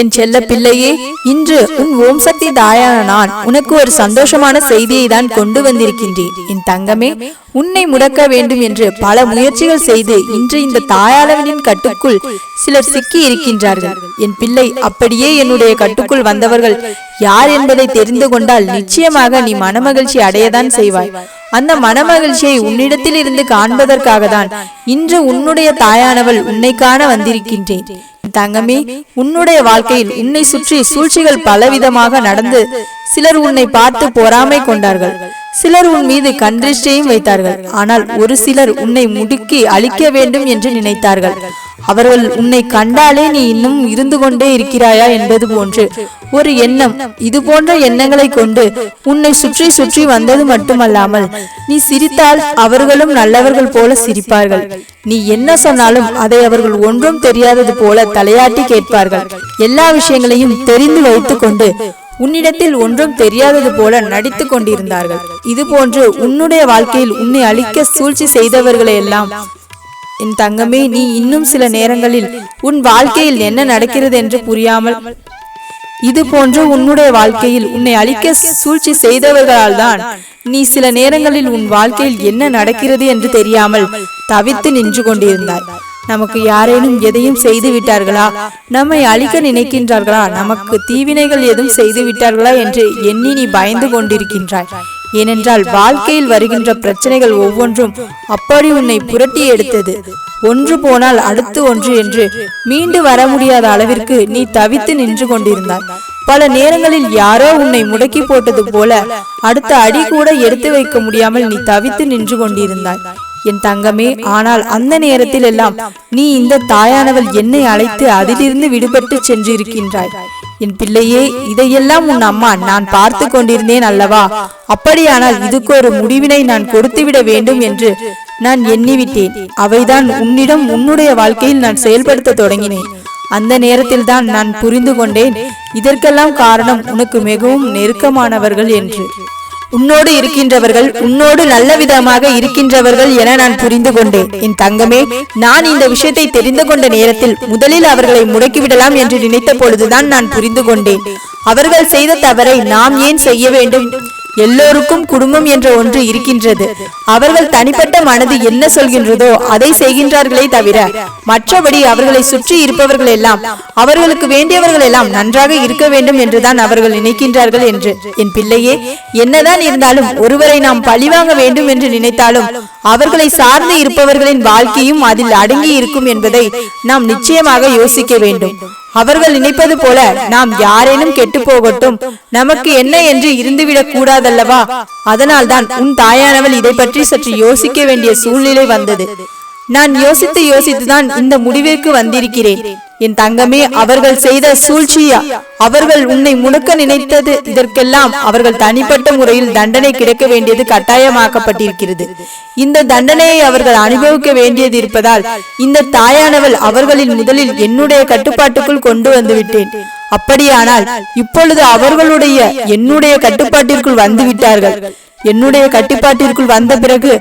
என் செல்ல பிள்ளையே இன்று உன் ஓம் சக்தி தாயான நான் உனக்கு ஒரு சந்தோஷமான செய்தியை தான் கொண்டு வந்திருக்கின்றேன். என் தங்கமே உன்னை முடக்க வேண்டும் என்று பல முயற்சிகள் செய்து இன்று இந்த தாயாளவனின் கட்டுக்குள் சிலர் சிக்கி இருக்கின்றார்கள். என் பிள்ளை அப்படியே என்னுடைய கட்டுக்குள் வந்தவர்கள் யார் என்பதை தெரிந்து கொண்டால் நிச்சயமாக நீ மனமகிழ்ச்சி அடையதான் செய்வாய். அந்த மனமகிழ்ச்சியை உன்னிடத்தில் இருந்து காண்பதற்காக தான் இன்று உன்னுடைய தாயானவள் உன்னை காண வந்திருக்கின்றேன். தங்கமே உன்னுடைய வாழ்க்கையில் உன்னை சுற்றி சூழ்ச்சிகள் பலவிதமாக நடந்து சிலர் உன்னை பார்த்து பொறாமை கொண்டார்கள். சிலர் உன் மீது கண்திருஷ்டியையும் வைத்தார்கள். ஆனால் ஒரு சிலர் உன்னை முடுக்கி அழிக்க வேண்டும் என்று நினைத்தார்கள். அவர்கள் உன்னை கண்டாலே நீ இன்னும் இருந்து கொண்டே இருக்கிறாயா என்பது போன்று. ஒரு எண்ணம் இது போன்ற எண்ணங்களை கொண்டு உன்னை சுற்றி சுற்றி வந்தது மட்டுமல்லாமல் நீ சிரித்தால் அவர்களும் நல்லவர்கள் போல சிரிப்பார்கள். நீ என்ன சொன்னாலும் அதை அவர்கள் ஒன்றும் தெரியாதது போல தலையாட்டி கேட்பார்கள். எல்லா விஷயங்களையும் தெரிந்து வைத்துக் கொண்டு உன்னிடத்தில் ஒன்றும் தெரியாதது போல நடித்து கொண்டிருந்தார்கள். இது போன்று உன்னுடைய வாழ்க்கையில் உன்னை அழிக்க சூழ்ச்சி செய்தவர்களையெல்லாம் என் தங்கமே நீ இன்னும் சில நேரங்களில் உன் வாழ்க்கையில் என்ன நடக்கிறது என்று புரியாமல் இது போன்று உன்னுடைய வாழ்க்கையில் உன்னை அழிக்க சூழ்ச்சி செய்தவர்களால் தான் நீ சில நேரங்களில் உன் வாழ்க்கையில் என்ன நடக்கிறது என்று தெரியாமல் தவித்து நின்று கொண்டிருந்தாய். நமக்கு யாரேனும் எதையும் செய்து விட்டார்களா? நம்மை அழிக்க நினைக்கின்றார்களா? நமக்கு தீவினைகள் எதுவும் செய்து விட்டார்களா என்று எண்ணி நீ பயந்து கொண்டிருக்கின்றாய். ஏனென்றால் வாழ்க்கையில் வருகின்ற பிரச்சனைகள் ஒவ்வொன்றும் அப்படி உன்னை புரட்டி எடுத்தது. ஒன்று போனால் அடுத்து ஒன்று என்று மீண்டு வர முடியாத அளவிற்கு நீ தவித்து நின்று கொண்டிருந்தாய். பல நேரங்களில் யாரோ உன்னை முடக்கி போட்டது போல அடுத்த அடி கூட எடுத்து வைக்க முடியாமல் நீ தவித்து நின்று கொண்டிருந்தாய். என் தங்கமே ஆனால் அந்த நேரத்தில் எல்லாம் நீ இந்த தாயானவள் என்னை அழைத்து அதிலிருந்து விடுபட்டு சென்றிருக்கின்றாய். என் பிள்ளையே இதையெல்லாம் உன் அம்மா நான் பார்த்து கொண்டிருந்தேன் அல்லவா? அப்படியானால் இதுக்கு ஒரு முடிவினை நான் கொடுத்துவிட வேண்டும் என்று நான் எண்ணிவிட்டேன். அவைதான் உன்னிடம் உன்னுடைய வாழ்க்கையில் நான் செயல்படுத்த தொடங்கினேன். அந்த நேரத்தில் தான் நான் புரிந்து கொண்டேன். இதற்கெல்லாம் காரணம் உனக்கு மிகவும் நெருக்கமானவர்கள் என்று. உன்னோடு இருக்கின்றவர்கள் உன்னோடு நல்ல விதமாக இருக்கின்றவர்கள் என நான் புரிந்து கொண்டேன். என் தங்கமே நான் இந்த விஷயத்தை தெரிந்து கொண்ட நேரத்தில் முதலில் அவர்களை முடக்கிவிடலாம் என்று நினைத்த பொழுதுதான் நான் புரிந்து கொண்டேன். அவர்கள் செய்த தவறை நாம் ஏன் செய்ய வேண்டும்? எல்லோருக்கும் குடும்பம் என்ற ஒன்று இருக்கின்றது. அவர்கள் தனிப்பட்ட மனது என்ன சொல்கின்றதோ அதை செய்கின்றார்களே தவிர மற்றபடி அவர்களை சுற்றி இருப்பவர்கள் எல்லாம் அவர்களுக்கு வேண்டியவர்கள் எல்லாம் நன்றாக இருக்க வேண்டும் என்றுதான் அவர்கள் நினைக்கின்றார்கள் என்று. என் பிள்ளையே என்னதான் இருந்தாலும் ஒருவரை நாம் பழிவாங்க வேண்டும் என்று நினைத்தாலும் அவர்களை சார்ந்து இருப்பவர்களின் வாழ்க்கையும் அதில் அடங்கி இருக்கும் என்பதை நாம் நிச்சயமாக யோசிக்க வேண்டும். அவர்கள் நினைப்பது போல நாம் யாரேனும் கெட்டு போகட்டும் நமக்கு என்ன என்று இருந்துவிடக் கூடாதல்லவா? அதனால்தான் உன் தாயானவள் இதை பற்றி சற்று யோசிக்க வேண்டிய சூழ்நிலை வந்தது. நான் யோசித்து யோசித்துதான் இந்த முடிவிற்கு வந்திருக்கிறேன். என் தங்கமே அவர்கள் செய்த சூழ்ச்சியா? அவர்கள் உன்னை முடக்க நினைத்தது. இதற்கெல்லாம் அவர்கள் தனிப்பட்ட முறையில் தண்டனை கிடைக்க வேண்டியது கட்டாயமாக்கப்பட்டிருக்கிறது. இந்த தண்டனையை அவர்கள் அனுபவிக்க வேண்டியது இருப்பதால் இந்த தாயானவள் அவர்களின் முதலில் என்னுடைய கட்டுப்பாட்டுக்குள் கொண்டு வந்து விட்டேன். அப்படியானால் இப்பொழுது அவர்களுடைய என்னுடைய கட்டுப்பாட்டிற்குள் வந்து விட்டார்கள். என்னுடைய கட்டுப்பாட்டிற்குள் வந்த பிறகு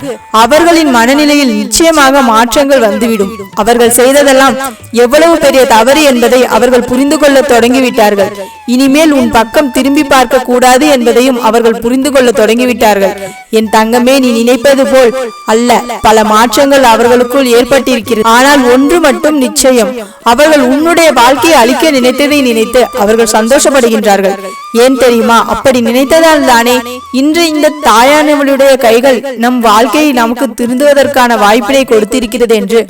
அவர்களின் மனநிலையில் நிச்சயமாக மாற்றங்கள் வந்துவிடும். அவர்கள் செய்ததெல்லாம் எவ்வளவு பெரிய தவறு என்பதை அவர்கள் புரிந்து கொள்ள தொடங்கிவிட்டார்கள். இனிமேல் உன் பக்கம் திரும்பி பார்க்க கூடாது என்பதையும் அவர்கள் புரிந்து கொள்ள தொடங்கிவிட்டார்கள். என் தங்கமே நீ நினைப்பது போல் அல்ல. பல மாற்றங்கள் அவர்களுக்குள் ஏற்பட்டிருக்கிறது. ஆனால் ஒன்று மட்டும் நிச்சயம். அவர்கள் உன்னுடைய வாழ்க்கையை அழிக்க நினைத்ததை நினைத்து அவர்கள் சந்தோஷப்படுகின்றார்கள். ஏன் தெரியுமா? அப்படி நினைத்ததால் தானே இன்று இந்த தாயானவளுடைய கைகள் நம் வாழ்க்கையை நமக்கு திருந்துவதற்கான வாய்ப்பினை கொடுத்திருக்கிறது என்று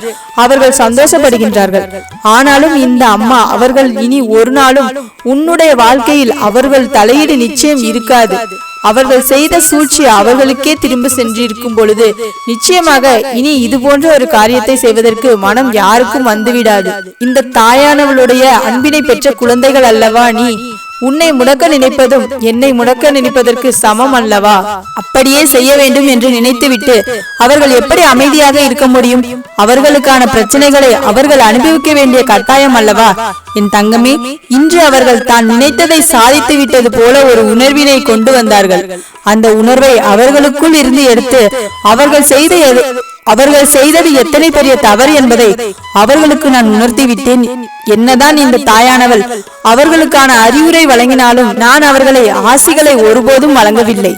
அவர்கள் சந்தோஷப்படுகின்றார்கள். ஆனாலும் இந்த அம்மா அவர்கள் இனி ஒரு நாளும் உன்னுடைய வாழ்க்கையில் அவர்கள் தலையீடு நிச்சயம் இருக்காது. அவர்கள் செய்த சூழ்ச்சி அவர்களுக்கே திரும்ப சென்றிருக்கும் பொழுது நிச்சயமாக இனி இது போன்ற ஒரு காரியத்தை செய்வதற்கு மனம் யாருக்கும் வந்துவிடாது. இந்த தாயானவளுடைய அன்பினை பெற்ற குழந்தைகள் அல்லவா நீ? உன்னை முடக்க நினைப்பதும் என்னை முடக்க நினைப்பதற்கு சமம் அல்லவா? அப்படியே செய்ய வேண்டும் என்று நினைத்துவிட்டு அவர்கள் எப்படி அமைதியாக இருக்க முடியும்? அவர்களுக்கான பிரச்சனைகளை அவர்கள் அனுபவிக்க வேண்டிய கட்டாயம் அல்லவா? என் தங்கமே இன்று அவர்கள் தான் நினைத்ததை சாதித்து விட்டது போல ஒரு உணர்வினை கொண்டு வந்தார்கள். அந்த உணர்வை அவர்களுக்குள் இருந்து எடுத்து அவர்கள் செய்த அவர்கள் செய்தது எத்தனை பெரிய தவறு என்பதை அவர்களுக்கு நான் உணர்த்தி விட்டேன் என்னதான் இந்த தாயானவள் அவர்களுக்கான அறிவுரை வழங்கினாலும் நான் அவர்களை ஆசிகளை ஒருபோதும் வழங்கவில்லை.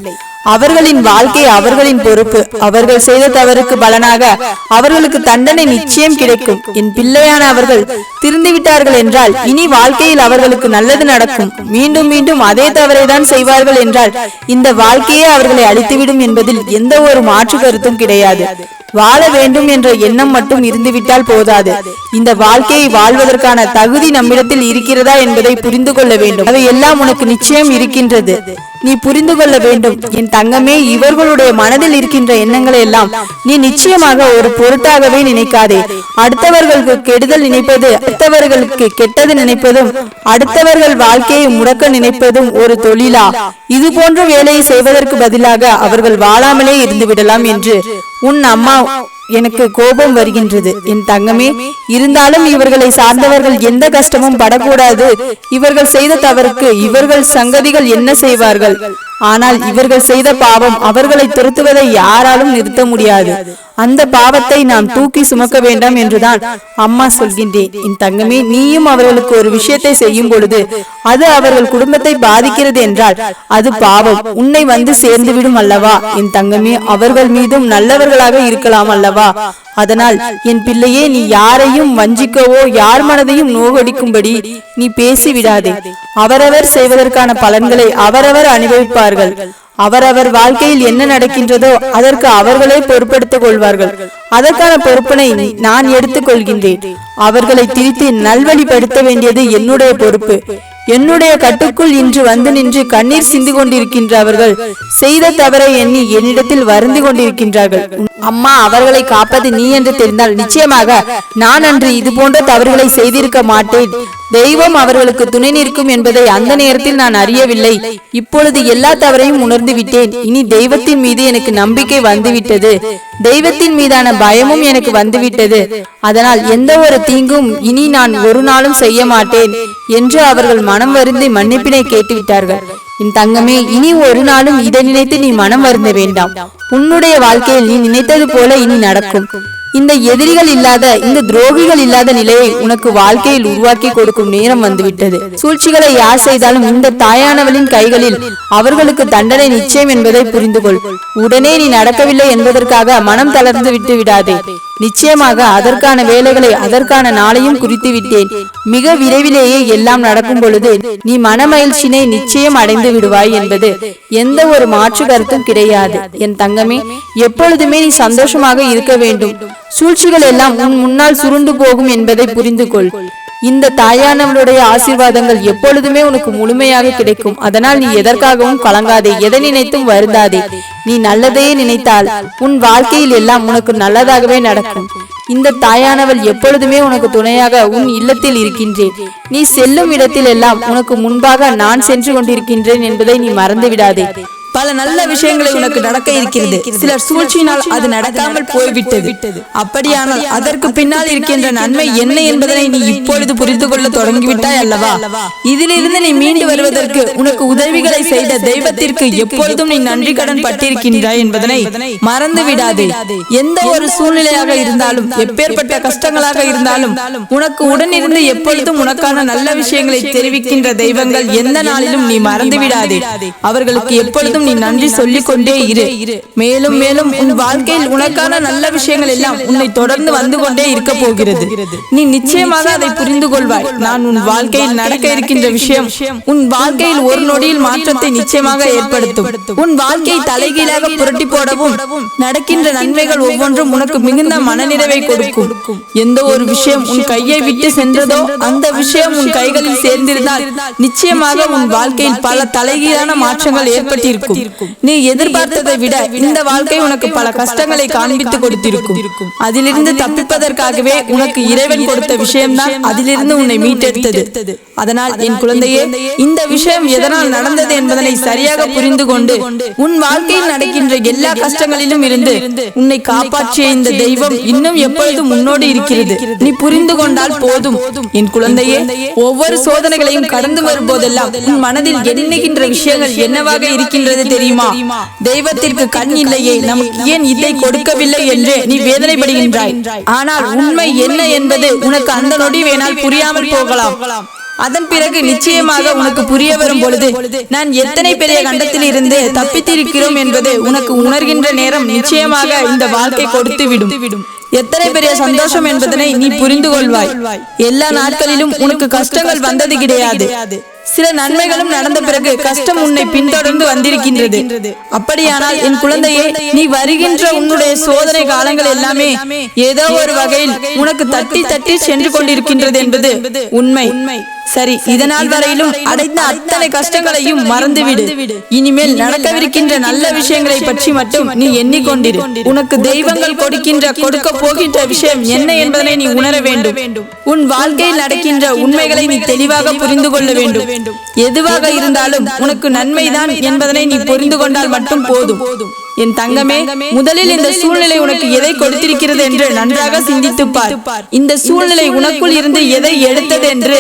அவர்களின் வாழ்க்கை அவர்களின் பொறுப்பு. அவர்கள் செய்த தவறுக்கு பலனாக அவர்களுக்கு தண்டனை நிச்சயம் கிடைக்கும். என் பிள்ளையான அவர்கள் திருந்திவிட்டார்கள் என்றால் இனி வாழ்க்கையில் அவர்களுக்கு நல்லது நடக்கும். மீண்டும் மீண்டும் அதே தவறை தான் செய்வார்கள் என்றால் இந்த வாழ்க்கையே அவர்களை அழித்துவிடும் என்பதில் எந்த ஒரு மாற்று கருத்தும் கிடையாது. வாழ வேண்டும் என்ற எண்ணம் மட்டும் இருந்துவிட்டால் போதாது. இந்த வாழ்க்கையை வாழ்வதற்கான தகுதி நம்மிடத்தில் இருக்கிறதா என்பதை புரிந்து கொள்ள வேண்டும். அவை எல்லாம் உனக்கு நிச்சயம் இருக்கின்றது. நீ புரிந்து கொள்ள வேண்டும். என் தங்கமே இவர்களுடைய மனதில் இருக்கின்ற எண்ணங்களை எல்லாம் நீ நிச்சயமாக ஒரு பொருட்டாகவே நினைக்காதே. அடுத்தவர்களுக்கு கெடுதல் நினைப்பது அடுத்தவர்களுக்கு கெட்டது நினைப்பதும் அடுத்தவர்கள் வாழ்க்கையை முடக்க நினைப்பதும் ஒரு தொழிலா? இது போன்ற வேலையை செய்வதற்கு பதிலாக அவர்கள் வாழாமலே இருந்து விடலாம் என்று உன் அம்மா எனக்கு கோபம் வருகின்றது. என் தங்கமே இருந்தாலும் இவர்களை சார்ந்தவர்கள் எந்த கஷ்டமும் படக்கூடாது. இவர்கள் செய்த தவறுக்கு இவர்கள் சங்கதிகள் என்ன செய்வார்கள்? ஆனால் இவர்கள் செய்த பாவம் அவர்களை திருத்துவதை யாராலும் நிறுத்த முடியாது. அந்த பாவத்தை நாம் தூக்கி சுமக்க வேண்டாம் என்றுதான் அம்மா சொல்கின்றேன் என் தங்கமே நீயும் அவர்களுக்கு ஒரு விஷயத்தை செய்யும் பொழுது அது அவர்கள் குடும்பத்தை பாதிக்கிறது என்றால் அது பாவம். உன்னை வந்து சேர்ந்து விடும் அல்லவா? என் தங்கமே அவர்கள் மீதும் நல்லவர்களாக இருக்கலாம் அல்லவா? அதனால் என் பிள்ளையே நீ யாரையும் வஞ்சிக்கவோ யார் மனதையும் நோகடிக்கும்படி நீ பேசி விடாதே அவரவர் செய்வதற்கான பலன்களை அவரவர் அனுபவிப்பார்கள் அவரவர் வாழ்க்கையில் என்ன நடக்கின்றதோ அதற்கு அவர்களே பொறுப்படுத்திக் கொள்வார்கள். அதற்கான பொறுப்பினை நான் எடுத்துக் கொள்கின்றேன் அவர்களை திரித்து நல்வழிப்படுத்த வேண்டியது என்னுடைய பொறுப்பு. என்னுடைய கட்டுக்குள் இன்று வந்து நின்று கண்ணீர் சிந்து கொண்டிருக்கின்ற அவர்கள் செய்த தவறை எண்ணி என்னிடத்தில் வருந்து கொண்டிருக்கின்றார்கள். அம்மா அவர்களை காப்பது நீ என்று தெரிந்தால் நிச்சயமாக நான் அன்று இது போன்ற தவறுகளை செய்திருக்க மாட்டேன். தெய்வம் அவர்களுக்கு துணை நிற்கும் என்பதை அந்த நேரத்தில் நான் அறியவில்லை. இப்பொழுது எல்லா தவறையும் உணர்ந்து விட்டேன். இனி தெய்வத்தின் மீது எனக்கு நம்பிக்கை வந்துவிட்டது. தெய்வத்தின் மீதான பயமும் எனக்கு வந்துவிட்டது. அதனால் எந்த ஒரு தீங்கும் இனி நான் ஒரு நாளும் செய்ய மாட்டேன் என்று அவர்கள் மனம் வருந்தி மன்னிப்பினை கேட்டுவிட்டார்கள். என் தங்கமே இனி ஒரு நாளும் இதை நினைத்து நீ மனம் வருந்த வேண்டாம். உன்னுடைய வாழ்க்கையில் நீ நினைத்தது போல இனி நடக்கும். இந்த எதிரிகள் இல்லாத இந்த துரோகிகள் இல்லாத நிலையை உனக்கு வாழ்க்கையில் உருவாக்கி கொடுக்கும் நேரம் வந்துவிட்டது. சூழ்ச்சிகளை யார் செய்தாலும் இந்த தாயானவளின் கைகளில் அவர்களுக்கு தண்டனை நிச்சயம் என்பதை புரிந்து கொள் உடனே நீ நடக்கவில்லை என்பதற்காக மனம் தளர்ந்து விட்டு விடாதே. நிச்சயமாக அதற்கான வேலைகளை அதற்கான நாளையும் குறித்து விட்டேன். மிக விரைவிலேயே எல்லாம் நடக்கும் பொழுது நீ மனமகிழ்ச்சினை நிச்சயம் அடைந்து விடுவாய் என்பது எந்த ஒரு மாற்று கருத்தும் கிடையாது. என் தங்கமே எப்பொழுதுமே நீ சந்தோஷமாக இருக்க வேண்டும். சூழ்ச்சிகள் எல்லாம் உன் முன்னால் சுருண்டு போகும் என்பதை புரிந்து கொள் இந்த தாயானவளுடைய ஆசீர்வாதங்கள் எப்பொழுதுமே உனக்கு முழுமையாக கிடைக்கும். அதனால் நீ எதற்காகவும் கலங்காதே எதை நினைத்தும் வருந்தாதே. நீ நல்லதையே நினைத்தால் உன் வாழ்க்கையில் எல்லாம் உனக்கு நல்லதாகவே நடக்கும். இந்த தாயானவள் எப்பொழுதுமே உனக்கு துணையாக உன் இல்லத்தில் இருக்கின்றேன். நீ செல்லும் இடத்தில் எல்லாம் உனக்கு முன்பாக நான் சென்று கொண்டிருக்கின்றேன் என்பதை நீ மறந்து விடாதே பல நல்ல விஷயங்களை உனக்கு நடக்க இருக்கிறது. சிலர் சூழ்ச்சியினால் அது நடக்காமல் போய்விட்டது. அப்படியானால் அதற்கு பின்னால் இருக்கின்ற நன்மை என்ன என்பதனை நீ இப்பொழுது புரிந்து கொள்ள தொடங்கிவிட்டாய் அல்லவா? இதிலிருந்து நீ மீண்டு வருவதற்கு உனக்கு உதவிகளை செய்த தெய்வத்திற்கு எப்பொழுதும் நீ நன்றி கடன் பட்டிருக்கின்றாய் என்பதனை மறந்து விடாதே. எந்த ஒரு சூழ்நிலையாக இருந்தாலும் எப்பேற்பட்ட கஷ்டங்களாக இருந்தாலும் உனக்கு உடனிருந்து எப்பொழுதும் உனக்கான நல்ல விஷயங்களை தெரிவிக்கின்ற தெய்வங்கள் எந்த நாளிலும் நீ மறந்து விடாதே. அவர்களுக்கு எப்பொழுதும் நீ நன்றி சொல்லிக் கொண்டே இரு. மேலும் மேலும் உன் வாழ்க்கையில் உனக்கான நல்ல விஷயங்கள் எல்லாம் உன்னை தொடர்ந்து வந்து கொண்டே இருக்க போகிறது. நீ நிச்சயமாக அதை புரிந்து கொள்வாய். நான் உன் வாழ்க்கையில் நடக்க இருக்கின்ற விஷயம் உன் வாழ்க்கையில் ஒரு நொடியில் மாற்றத்தை நிச்சயமாக ஏற்படுத்தும். உன் வாழ்க்கையை தலைகீழாக புரட்டி போடவும் நடக்கின்ற நன்மைகள் ஒவ்வொன்றும் உனக்கு மிகுந்த மனநிறைவை கொடுக்கும். எந்த ஒரு விஷயம் உன் கையை விட்டு சென்றதோ அந்த விஷயம் உன் கைகளில் சேர்ந்திருந்தால் நிச்சயமாக உன் வாழ்க்கையில் பல தலைகீழான மாற்றங்கள் ஏற்பட்டிருக்கும் நீ எதிர்பார்த்ததை விட இந்த வாழ்க்கை உனக்கு பல கஷ்டங்களை காண்பித்து கொடுத்திருக்கும். அதிலிருந்து தப்பிப்பதற்காகவே உனக்கு இறைவன் கொடுத்த விஷயம்தான் அதிலிருந்து உன்னை மீட்டெடுத்தது. அதனால் என் குழந்தையே இந்த விஷயம் எதனால் நடந்தது என்பதனை சரியாக புரிந்து கொண்டு உன் வாழ்க்கையில் நடக்கின்ற எல்லா கஷ்டங்களிலும் இருந்து உன்னை காப்பாற்றிய இந்த தெய்வம் இன்னும் எப்பொழுதும் முன்னோடு இருக்கிறது. நீ புரிந்து கொண்டால் போதும். என் குழந்தையே ஒவ்வொரு சோதனைகளையும் கடந்து வரும்போதெல்லாம் உன் மனதில் எண்ணுகின்ற விஷயங்கள் என்னவாக இருக்கின்றது இருக்கின்றது தெரியுமா? தெய்வத்திற்கு கண் இல்லையே. நமக்கு ஏன் இதை கொடுக்கவில்லை என்று நீ வேதனைப்படுகின்றாய். ஆனால் உண்மை என்ன என்பது உனக்கு அந்த நொடி வேணால் புரியாமல் போகலாம். அதன் பிறகு நிச்சயமாக உனக்கு புரிய வரும் பொழுது நான் எத்தனை பெரிய கண்டத்தில் இருந்து தப்பித்திருக்கிறோம் என்பது உனக்கு உணர்கின்ற நேரம் நிச்சயமாக இந்த வாழ்க்கை கொடுத்து விடும் எத்தனை பெரிய சந்தோஷம் என்பதனை நீ புரிந்து கொள்வாய். எல்லா நாட்களிலும் உனக்கு கஷ்டங்கள் வந்தது கிடையாது. சில நன்மைகளும் நடந்த பிறகு கஷ்டம் உன்னை பின்தொடர்ந்து வந்திருக்கின்றது. அப்படியானால் என் குழந்தையே நீ வருகின்ற உன்னுடைய சோதனை காலங்கள் எல்லாமே ஏதோ ஒரு வகையில் உனக்கு தட்டி தட்டி சென்று கொண்டிருக்கின்றது என்பது உண்மை. சரி இதனால் வரையிலும் அடைந்த அத்தனை கஷ்டங்களையும் மறந்துவிடு. இனிமேல் நடக்கவிருக்கின்ற நல்ல விஷயங்களை பற்றி மட்டும் நீ எண்ணிக்கொண்டிரு உனக்கு தெய்வங்கள் கொடுக்கின்ற கொடுக்க போகின்ற விஷயம் என்ன என்பதனை நீ உணர வேண்டும். உன் வாழ்க்கையில் நடக்கின்ற உண்மைகளை நீ தெளிவாக புரிந்து கொள்ள வேண்டும் எதுவாக இருந்தாலும் உனக்கு நன்மைதான் என்பதனை நீ புரிந்து கொண்டால் மட்டும் போதும். என் தங்கமே முதலில் இந்த சூழ்நிலை உனக்கு எதை கொடுத்திருக்கிறது என்று நன்றாக சிந்தித்து பார் இந்த சூழ்நிலை உனக்குள் இருந்து எதை எடுத்தது என்று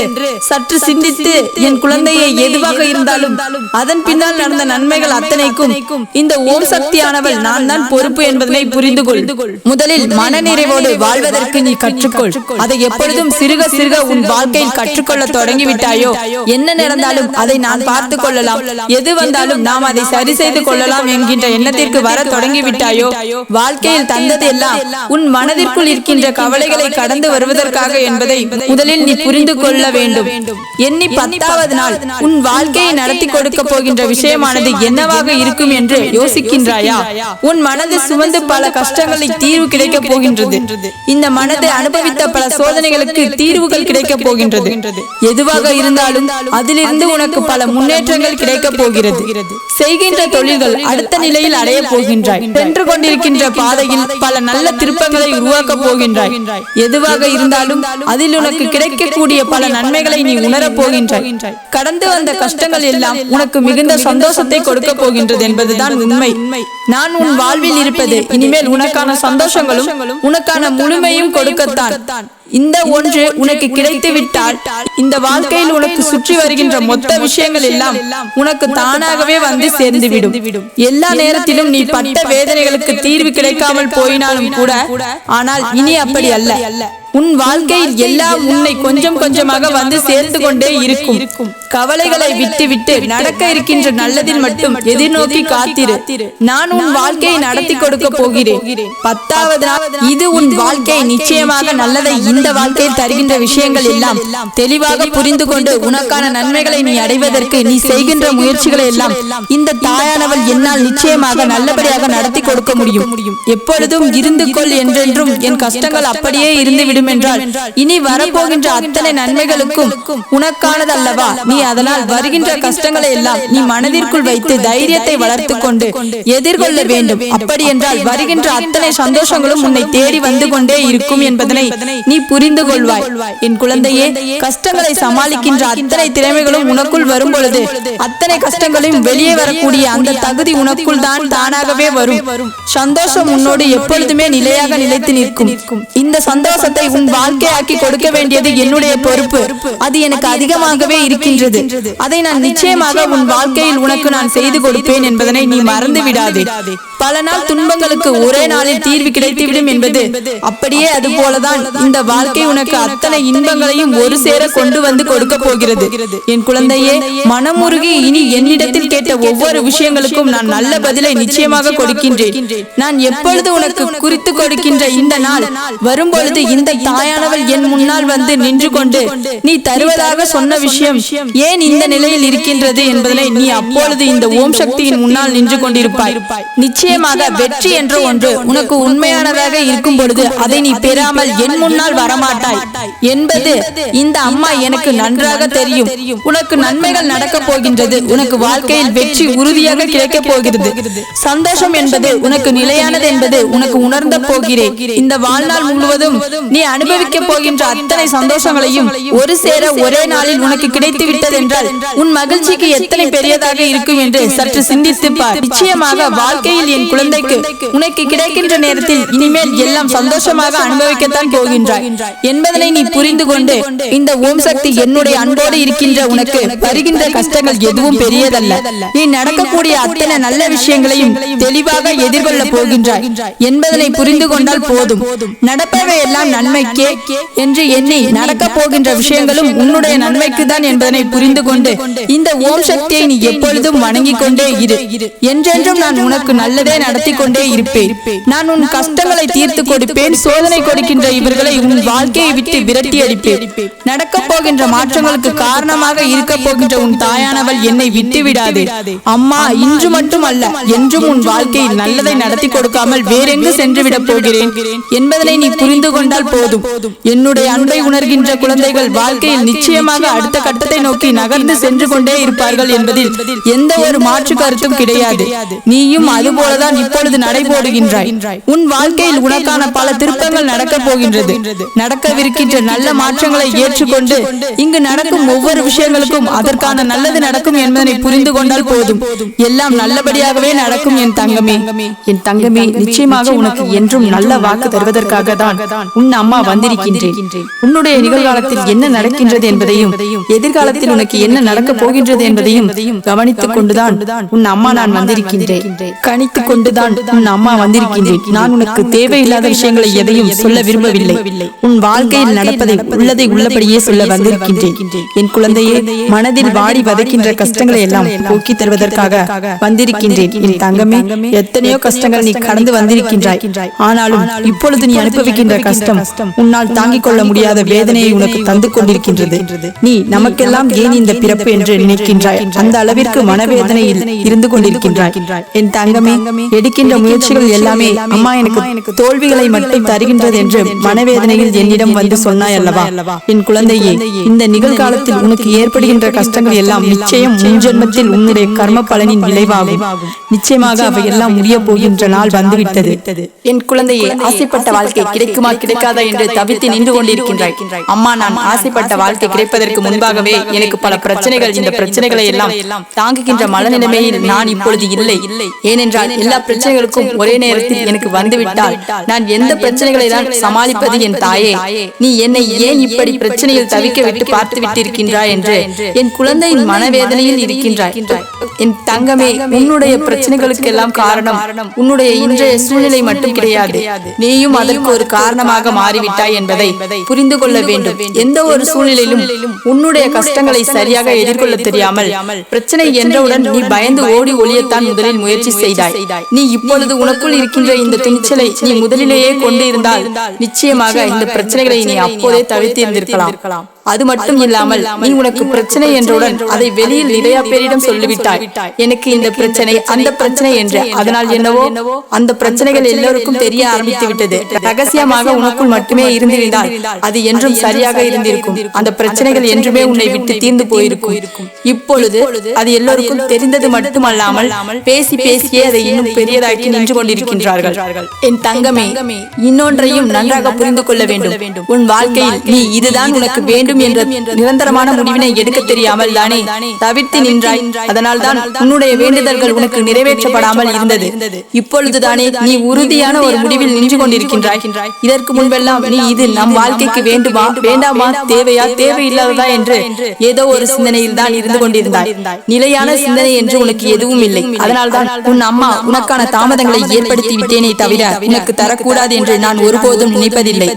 சற்று சிந்தித்து என் குழந்தையை எதுவாக இருந்தாலும் அதன் பின்னால் நடந்த நன்மைகள் அத்தனைக்கும் இந்த ஓம் சக்தியானவள் நான் தான் பொறுப்பு என்பதனை புரிந்து கொள் முதலில் மனநிறைவோடு வாழ்வதற்கு நீ கற்றுக்கொள். அதை எப்பொழுதும் சிறுக சிறுக உன் வாழ்க்கையில் கற்றுக்கொள்ள தொடங்கிவிட்டாயோ? என்ன நடந்தாலும் அதை நான் பார்த்து கொள்ளலாம். எது வந்தாலும் நாம் அதை சரி செய்து கொள்ளலாம் என்கின்ற எண்ணத்திற்கு வர தொடங்கிவிட்டாயோ? வாழ்க்கையில் தந்தது எல்லாம் உன் மனதிற்குள் இருக்கின்ற கவலைகளை கடந்து வருவதற்காக என்பதை முதலில் நீ புரிந்து கொள்ள வேண்டும். எண்ணி பத்தாவது நாள் உன் வாழ்க்கையை நடத்தி கொடுக்க போகின்ற விஷயமானது என்னவாக இருக்கும் என்று யோசிக்கின்றாயா? உன் மனது சுமந்து பல கஷ்டங்களை தீர்வு கிடைக்க போகின்றது. இந்த மனது அனுபவித்த பல சோதனைகளுக்கு தீர்வுகள் கிடைக்க போகின்றது. எதுவாக இருந்தாலும் அதிலிருந்து உனக்கு பல முன்னேற்றங்கள் கிடைக்க போகிறது. செய்கின்ற தொழில்கள் அடுத்த நிலையில் அடைய போகின்றாய். சென்று கொண்டிருக்கின்ற பாதையில் பல நல்ல திருப்பங்களை உருவாக்க போகின்றாய். எதுவாக இருந்தாலும் அதில் உனக்கு கிடைக்கக்கூடிய பல நன்மைகளை நீ உணரப் போகின்றாய். கடந்து வந்த கஷ்டங்கள் எல்லாம் உனக்கு மிகுந்த சந்தோஷத்தை கொடுக்க போகின்றது என்பதுதான் உண்மை. நான் உன் வாழ்வில் இருப்பது. இனிமேல் உனக்கான சந்தோஷங்களும் உனக்கான முழுமையும் கொடுக்கத்தான். இந்த ஒன்று உனக்கு கிடைத்து விட்டால் இந்த வாழ்க்கையில் உனக்கு சுற்றி வருகின்ற மொத்த விஷயங்கள் எல்லாம் உனக்கு தானாகவே வந்து சேர்ந்துவிடும். எல்லா நேரத்திலும் நீ பட்ட வேதனைகளுக்கு தீர்வு கிடைக்காமல் போயினாலும் கூட ஆனால் இனி அப்படி அல்ல. உன் வாழ்க்கையில் எல்லாம் உன்னை கொஞ்சம் கொஞ்சமாக வந்து சேர்ந்து கொண்டே இருக்கும். கவலைகளை விட்டு விட்டு நடக்க இருக்கின்ற நல்லதில் மட்டும் எதிர்நோக்கி காத்திரு. நான் உன் வாழ்க்கையை நடத்தி கொடுக்க போகிறேன். பத்தாவது இது உன் வாழ்க்கை நிச்சயமாக நல்லதை இந்த வாழ்க்கையில் தருகின்ற விஷயங்கள் எல்லாம் தெளிவாக புரிந்து கொண்டு உனக்கான நன்மைகளை நீ அடைவதற்கு நீ செய்கின்ற முயற்சிகளை எல்லாம் இந்த தாயானவள் என்னால் நிச்சயமாக நல்லபடியாக நடத்தி கொடுக்க முடியும். எப்பொழுதும் இருந்து கொள் என்றென்றும் என் கஷ்டங்கள் அப்படியே இருந்து விடும் என்றால் இனி வரப்போகின்ற அத்தனை நன்மைகளுக்கும் உனக்கானது அல்லவா நீ அதனால் வருகின்ற கஷ்டங்களை எல்லாம் நீ மனதிற்குள் வைத்து தைரியத்தை வளர்த்து கொண்டு எதிர்கொள்ள வேண்டும். அப்படி என்றால் வருகின்ற அத்தனை சந்தோஷங்களும் உன்னை தேடி வந்து கொண்டே இருக்கும் என்பதனை நீ புரிந்து கொள்வாய். என் குழந்தையே கஷ்டங்களை சமாளிக்கின்ற அத்தனை திறமைகளும் உனக்குள் வரும் பொழுது அத்தனை கஷ்டங்களையும் வெளியே வரக்கூடிய அந்த தகுதி உனக்குள் தான் தானாகவே வரும். சந்தோஷம் உன்னோடு எப்பொழுதுமே நிலையாக நிலைத்து நிற்கும். இந்த சந்தோஷத்தை உன் வாழ்க்கையாக்கி கொடுக்க வேண்டியது என்னுடைய பொறுப்பு. அது எனக்கு அதிகமாகவே இருக்கின்றது. அதை நான் நிச்சயமாக உன் வாழ்க்கையில் உனக்கு நான் செய்து கொடுப்பேன் என்பதனை நீ மறந்து விடாதே பல நாள் துன்பங்களுக்கு ஒரே நாளில் தீர்வு கிடைத்துவிடும் என்பது அப்படியே அது போலதான் இந்த வாழ்க்கை உனக்கு அத்தனை இன்பங்களையும் ஒரு சேர கொண்டு வந்து கொடுக்க போகிறது. என் குழந்தையே மனமுருகி இனி என்னிடத்தில் கேட்ட ஒவ்வொரு விஷயங்களுக்கும் நான் நல்ல பதிலை நிச்சயமாக கொடுக்கின்றேன். நான் எப்பொழுது உனக்கு குறித்து கொடுக்கின்ற இந்த நாள் வரும்பொழுது இந்த தாயானவள் என் முன்னால் வந்து நின்று கொண்டு நீ தருவதாக சொன்ன விஷயம் ஏன் இந்த நிலையில் இருக்கின்றது என்பதனை நீ அப்பொழுது இந்த ஓம் சக்தியின் முன்னால் நின்று கொண்டிருப்பாய் நிச்சயமாக வெற்றி என்ற ஒன்று உனக்கு உண்மையானதாக இருக்கும் பொழுது அதை நீ பெறாமல் என் முன்னால் வரமாட்டாய். என்பது இந்த அம்மா எனக்கு நன்றாக தெரியும். உனக்கு நன்மைகள் நடக்கப் போகின்றது. உனக்கு வாழ்க்கையில் வெற்றி உறுதியாக கிடைக்கப் போகிறது. சந்தோஷம் என்பது உனக்கு நிலையானது என்பது உனக்கு உணர்ந்த போகிறேன் இந்த வாழ்நாள் முழுவதும் நீ அனுபவிக்க போகின்ற அத்தனை சந்தோஷங்களையும் ஒரு சேர ஒரே நாளில் உனக்கு கிடைத்து விட்டதென்றால் உன் மகிழ்ச்சிக்கு எத்தனை பெரியதாக இருக்கும் என்று சற்று சிந்தித்து பார். நிச்சயமாக வாழ்க்கையில் என் குழந்தைக்கு உனக்கு கிடைக்கின்ற நேரத்தில் இனிமேல் எல்லாம் சந்தோஷமாக அனுபவிக்கத்தான் போகின்றாய். என்பதனை நீ புரிந்து கொண்டு இந்த ஓம் சக்தி என்னுடைய அன்போடு இருக்கின்ற உனக்கு வருகின்ற கஷ்டங்கள் எதுவும் பெரியதல்ல. நீ நடக்கக்கூடிய அத்தனை நல்ல விஷயங்களையும் தெளிவாக எதிர்கொள்ள போகின்றாய். என்பதனை புரிந்து கொண்டால் போதும் நடப்பவை எல்லாம் நன்மைக்கே என்று எண்ணி நடக்க போகின்ற விஷயங்களும் உன்னுடைய நன்மைக்கு தான் என்பதனை புரிந்து கொண்டு இந்த ஓம் சக்தியை நீ எப்பொழுதும் வணங்கிக் கொண்டே இரு. என்றென்றும் நான் உனக்கு நல்லதே நடத்தி கொண்டே இருப்பேன். நான் உன் கஷ்டங்களை தீர்த்து கொடுப்பேன். சோதனை கொடுக்கின்ற இவர்களை உன் வாழ்க்கையை விட்டு விரட்டி அடிப்பேன். நடக்க போகின்ற மாற்றங்களுக்கு காரணமாக இருக்க போகின்ற உன் தாயானவள் என்னை விட்டு விடாதே அம்மா இன்று மட்டும் அல்ல என்றும் உன் வாழ்க்கையில் நல்லதை நடத்தி கொடுக்காமல் வேறெங்கு சென்று விட போகிறேன். என்பதனை நீ புரிந்து கொண்டால் போதும். என்னுடைய அன்பை உணர்கின்ற குழந்தைகள் வாழ்க்கையில் நிச்சயமாக அடுத்த கட்டத்தை நோக்கி நகர்ந்து சென்று கொண்டே இருப்பார்கள் என்பதில் எந்த ஒரு மாற்று கருத்தும் கிடையாது. நீயும் அதுபோலதான் இப்பொழுது நடைபோடுகின்றாய். உன் வாழ்க்கையில் உனக்கான பல திருப்பங்கள் நடக்க போகின்றது. நடக்கவிருக்கின்ற நல்ல மாற்றங்களை ஏற்றுக்கொண்டு இங்கு நடக்கும் ஒவ்வொரு விஷயங்களுக்கும் அதற்கான நல்லது நடக்கும் என்பதனை புரிந்து கொண்டால் போதும். எல்லாம் நல்லபடியாகவே நடக்கும் என் தங்கமே. என் தங்கமே நிச்சயமாக உனக்கு என்றும் நல்ல வாக்கு தருவதற்காக தான் உன் அம்மா வந்திருக்கின்றேன். உன்னுடைய நிகழ்காலத்தில் என்ன நடக்கின்றது என்பதையும் எதிர்காலத்தில் உனக்கு என்ன நடக்கப் போகின்றது என்பதையும் கவனித்துக் கொண்டுதான் உன் அம்மா நான் வந்திருக்கின்றேன். கணித்துக் கொண்டுதான் உன் அம்மா வந்திருக்கின்றேன். நான் உனக்கு தேவையில்லாத விஷயங்களை எதையும் சொல்ல விரும்பவில்லை. உன் வாழ்க்கையில் நடப்பதை உள்ளதை உள்ளபடியே சொல்ல வந்திருக்கின்றேன். என் குழந்தையே மனதில் வாடி வதைக்கின்ற கஷ்டங்களை எல்லாம் போக்கி தருவதற்காக வந்திருக்கின்றேன். என் தங்கமே எத்தனையோ கஷ்டங்கள் நீ கடந்து வந்திருக்கின்றாய். ஆனாலும் இப்பொழுது நீ அனுபவிக்கின்ற கஷ்டம். உன்னால் தாங்கிக் கொள்ள முடியாத வேதனையை உனக்கு தந்து கொண்டிருக்கின்றது. நீ நமக்கெல்லாம் ஏன் இந்த பிறப்பு என்று நினைக்கின்றாய்? அந்த அளவிற்கு மனவேதனையில் இருந்து கொண்டிருக்கின்றாய். என் தங்கமே எடுக்கின்ற முயற்சிகள் எல்லாமே அம்மா எனக்கு தோல்விகளை மட்டும் தருகின்றது என்று மனவேதனையில் என்னிடம் வந்து சொன்னாய் அல்லவா என் குழந்தையே இந்த நிகழ்காலத்தில் உனக்கு ஏற்படுகின்ற கஷ்டங்கள் எல்லாம் நிச்சயம் முன்ஜென்மத்தில் உன்னுடைய கர்ம பலனின் விளைவாகும். நிச்சயமாக அவை எல்லாம் முடிய போகின்ற நாள் வந்துவிட்டது. என் குழந்தையே ஆசைப்பட்ட வாழ்க்கை கிடைக்குமா கிடைக்காதா என்று தவித்து நின்று கொண்டிருக்கின்றாய் அம்மா நான் ஆசைப்பட்ட வாழ்க்கை கிடைப்பதற்கு முன்பாகவே எனக்கு பல பிரச்சனைகள் இந்த பிரச்சனைகளை எல்லாம் தாங்குகின்ற மனநிலைமையில் நான் இப்பொழுது இல்லை. ஏனென்றால் எல்லா பிரச்சனைகளுக்கும் ஒரே நேரத்தில் எனக்கு வந்துவிட்டால் நான் எந்த பிரச்சனைகளை தான் சமாளிப்பது என் தாயே? நீ என்னை ஏன் இப்படி பிரச்சனையில் தவிக்க விட்டு பார்த்து விட்டிருக்கின்றாய் என்று என் குழந்தையின் மனவேதனையில் இருக்கின்றாய். என் தங்கமே உன்னுடைய பிரச்சனைகளுக்கெல்லாம் காரணம். உன்னுடைய இன்றைய சூழ்நிலை மட்டும் கிடையாது. நீயும் அதற்கு ஒரு காரணமாக மாறிவிட்டாய் என்பதை புரிந்து கொள்ள வேண்டும். எந்த ஒரு சூழ்நிலையிலும் உன்னுடைய கஷ்டங்களை சரியாக எதிர்கொள்ள தெரியாமல் பிரச்சனை என்றவுடன் நீ பயந்து ஓடி ஒளியத்தான் முதலில் முயற்சி செய்தாய். நீ இப்பொழுது உனக்குள் இருக்கின்ற இந்த துணிச்சலை நீ முதலிலேயே கொண்டு இருந்தால் நிச்சயமாக இந்த பிரச்சனைகளை நீ அப்போதே தவிர்த்து இருந்திருக்கலாம் அது மட்டும் இல்லாமல் நீ உனக்கு பிரச்சனை என்றவுடன் அதை வெளியில் நிறைய பேரிடம் சொல்லிவிட்டாய். எனக்கு இந்த பிரச்சனை அந்த பிரச்சனை என்று. அதனால் என்னவோ அந்த பிரச்சனைகள் எல்லோருக்கும் தெரிய ஆரம்பித்து விட்டது ரகசியமாக உனக்குள் மட்டுமே இருந்திருந்தால் அது என்றும் சரியாக இருந்திருக்கும். அந்த பிரச்சனைகள் என்றுமே உன்னை விட்டு தீர்ந்து போயிருக்கும். இப்பொழுது அது எல்லோருக்கும் தெரிந்தது மட்டுமல்லாமல் பேசி பேசியே அதை இன்னும் பெரியதாக்கி நின்று கொண்டிருக்கின்றார்கள். என் தங்கமே இன்னொன்றையும் நன்றாக புரிந்து கொள்ள வேண்டும். உன் வாழ்க்கையில் நீ இதுதான் உனக்கு வேண்டும் வேண்டும் என்ற நிரந்தரமான முடிவினை எடுக்க தெரியாமல் தானே தவிர்த்து நின்றாய். அதனால் தான் உன்னுடைய வேண்டுதல்கள் உனக்கு நிறைவேற்றப்படாமல் இருந்தது. இப்பொழுதுதானே நீ உறுதியான ஒரு முடிவில் நின்று கொண்டிருக்கின்றாய். இதற்கு முன்பெல்லாம் நீ இது நம் வாழ்க்கைக்கு வேண்டுமா வேண்டாமா தேவையா தேவையில்லாததா என்று ஏதோ ஒரு சிந்தனையில் தான் இருந்து கொண்டிருந்தாய். நிலையான சிந்தனை என்று உனக்கு எதுவும் இல்லை. அதனால்தான் உன் அம்மா உனக்கான தாமதங்களை ஏற்படுத்தி விட்டேனே தவிர உனக்கு தரக்கூடாது என்று நான் ஒருபோதும் நினைப்பதில்லை.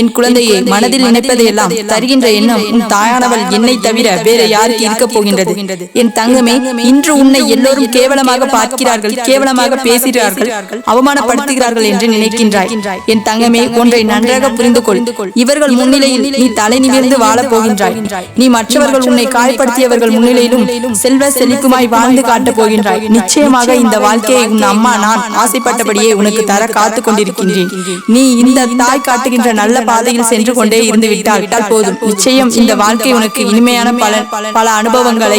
என் குழந்தையை மனதில் நினைப்பதையெல்லாம் தருகின்ற எண்ணம் உன் தாயானவள் என்னை தவிர வேற யாருக்கு இருக்க போகின்றது? என் தங்கமே இன்று உன்னை எல்லோரும் கேவலமாக பார்க்கிறார்கள் கேவலமாக பேசுகிறார்கள் அவமானப்படுத்துகிறார்கள் என்று நினைக்கின்றாய். என் தங்கமே ஒன்றை நன்றாக புரிந்து கொள் இவர்கள் முன்னிலையில் நீ தலை நிமிர்ந்து வாழப் போகின்றாய். நீ மற்றவர்கள் உன்னை காயப்படுத்தியவர்கள் முன்னிலையிலும் செல்வ செழிப்புமாய் வாழ்ந்து காட்டப் போகின்றாய். நிச்சயமாக இந்த வாழ்க்கையை உன் அம்மா நான் ஆசைப்பட்டபடியே உனக்கு தர காத்து கொண்டிருக்கின்றேன். நீ இந்த தாய் காட்டுகின்ற நல்ல பாதையில் சென்று கொண்டே இருந்து விட்டால் போதும். நிச்சயம் நிச்சயம் இந்த வாழ்க்கை உனக்கு இனிமையான பலன் பல அனுபவங்களை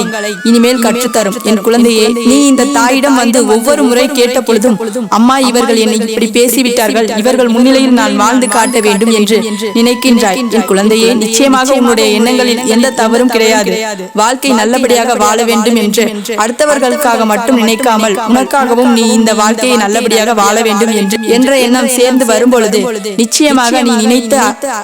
இனிமேல் கற்றுத்தரும். என் குழந்தையே நீ இந்த தாயிடம் வந்து ஒவ்வொரு முறை கேட்ட பொழுதும் அம்மா இவர்கள் என்னை இப்படி பேசிவிட்டார்கள். இவர்கள் முன்னிலையில் நான் வாழ்ந்து காட்ட வேண்டும் என்று நினைக்கின்றாய். என் குழந்தையே நிச்சயமாக உன்னுடைய எண்ணங்களில் எந்த தவறும் கிடையாது. வாழ்க்கை நல்லபடியாக வாழ வேண்டும் என்று அடுத்தவர்களுக்காக மட்டும் நினைக்காமல் உனக்காகவும் நீ இந்த வாழ்க்கையை நல்லபடியாக வாழ வேண்டும் என்று என்ற எண்ணம் சேர்ந்து வரும்பொழுது நிச்சயமாக நீ நினைத்த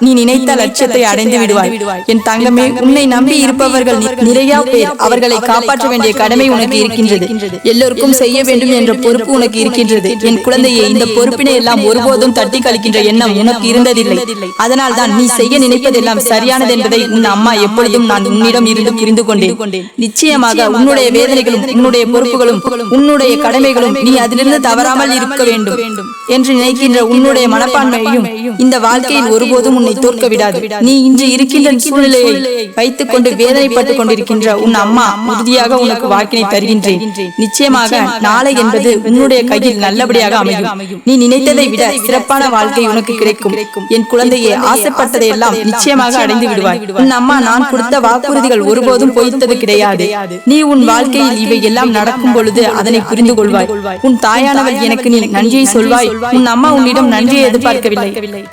நீ நினைத்த லட்சியத்தை அடைந்து விடுவாய் என் தங்கமே உன்னை நம்பி இருப்பவர்கள் நிறைய பேர் அவர்களை காப்பாற்ற வேண்டிய கடமை உனக்கு இருக்கின்றது. எல்லோருக்கும் செய்ய வேண்டும் என்ற பொறுப்பு உனக்கு இருக்கின்றது. என் குழந்தையே இந்த பொறுப்பினை எல்லாம் ஒருபோதும் தட்டி கழிக்கின்ற எண்ணம் உனக்கு இருந்ததில்லை. அதனால் தான் நீ செய்ய நினைப்பதெல்லாம் சரியானது என்பதை உன் அம்மா எப்பொழுதும் நான் உன்னிடம் இருந்து புரிந்து கொண்டேன் நிச்சயமாக உன்னுடைய வேதனைகளும் உன்னுடைய பொறுப்புகளும் உன்னுடைய கடமைகளும் நீ அதிலிருந்து தவறாமல் இருக்க வேண்டும் என்று நினைக்கின்ற உன்னுடைய மனப்பான்மையையும் இந்த வாழ்க்கையில் ஒருபோதும் உன்னை தோற்க விடாது நீ இன்று இருக்கின்ற சூழ்நிலையை வைத்துக் கொண்டு வேதனைப்பட்டுக் கொண்டிருக்கின்ற உன் அம்மா உறுதியாக உனக்கு வாக்கினை தருகின்றேன். நிச்சயமாக நாளை என்பது உன்னுடைய கையில் நல்லபடியாக அமையும். நீ நினைத்ததை விட சிறப்பான வாழ்க்கை உனக்கு கிடைக்கும். என் குழந்தையே ஆசைப்பட்டதை எல்லாம் நிச்சயமாக அடைந்து விடுவாய். உன் அம்மா நான் கொடுத்த வாக்குறுதிகள் ஒருபோதும் பொய்த்தது கிடையாது. நீ உன் வாழ்க்கையில் இவை எல்லாம் நடக்கும் பொழுது அதனை புரிந்து கொள்வாய். உன் தாயானவள் எனக்கு நீ நன்றியை சொல்வாய். உன் அம்மா உன்னிடம் நன்றியை எதிர்பார்க்கவில்லை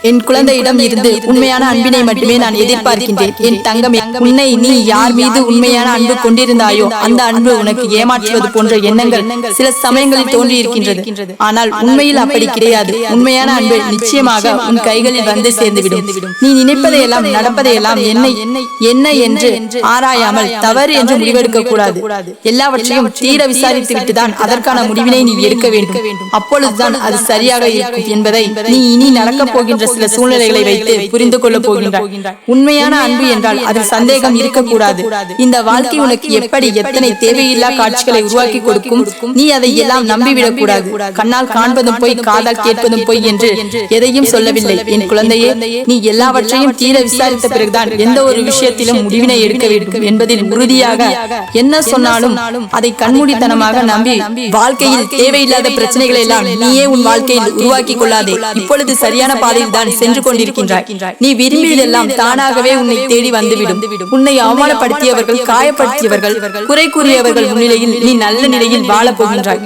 என் குழந்தையிடம் இருந்து உண்மையான அன்பினை மட்டுமே நான் எதிர்பார்க்கின்றேன் என் தங்கமே உன்னை நீ யார் மீது உண்மையான அன்பு கொண்டிருந்தாயோ அந்த அன்பு உனக்கு ஏமாற்றுவது போன்ற எண்ணங்கள் சில சமயங்களில் தோன்றி இருக்கின்றது ஆனால் உண்மையில் அப்படி கிடையாது. உண்மையான அன்பு நிச்சயமாக உன் கைகளில் வந்து சேர்ந்துவிடும். நீ நினைப்பதையெல்லாம் நடப்பதையெல்லாம் என்ன என்ன என்று ஆராயாமல் தவறு என்று முடிவெடுக்க கூடாது. எல்லாவற்றையும் தீர விசாரித்து விட்டுதான் அதற்கான முடிவினை நீ எடுக்க வேண்டும். அப்பொழுதுதான் அது சரியாக இருக்கும் என்பதை நீ இனி நடக்கப் போகின்ற சில சூழ்நிலைகளை வைத்து புரிந்து கொள்ளப் போகின்றாய் உண்மையான அன்பு என்றால் அதில் சந்தேகம் இருக்கக்கூடாது. இந்த வாழ்க்கை உனக்கு எப்படி எத்தனை தேவையில்லா காட்சிகளை உருவாக்கி கொடுக்கும்? நீ அதை எல்லாம் நம்பிவிடக் கூடாது. கண்ணால் காண்பதும் போய் காதால் கேட்பதும் போய் என்று எதையும் சொல்லவில்லை. என் குழந்தையே நீ எல்லாவற்றையும் தீர விசாரித்த பிறகுதான் எந்த ஒரு விஷயத்திலும் முடிவினை எடுக்க வேண்டும் என்பதில் உறுதியாக என்ன சொன்னாலும் அதை கண்மூடித்தனமாக நம்பி வாழ்க்கையில் தேவையில்லாத பிரச்சனைகளை எல்லாம் நீயே உன் வாழ்க்கையில் உருவாக்கி கொள்ளாதே. இப்பொழுது சரியான பாதையில் தான் சென்று கொண்டிருக்கின்றாய். நீ விரும்பியதெல்லாம் தானாகவே உன்னை தேடி வந்துவிடும். உன்னை அவமானப்படுத்தியவர்கள் காயப்படுத்தியவர்கள் குறை கூறியவர்கள் முன்னிலையில் நீ நல்ல நிலையில் வாழப் போகின்றாய்.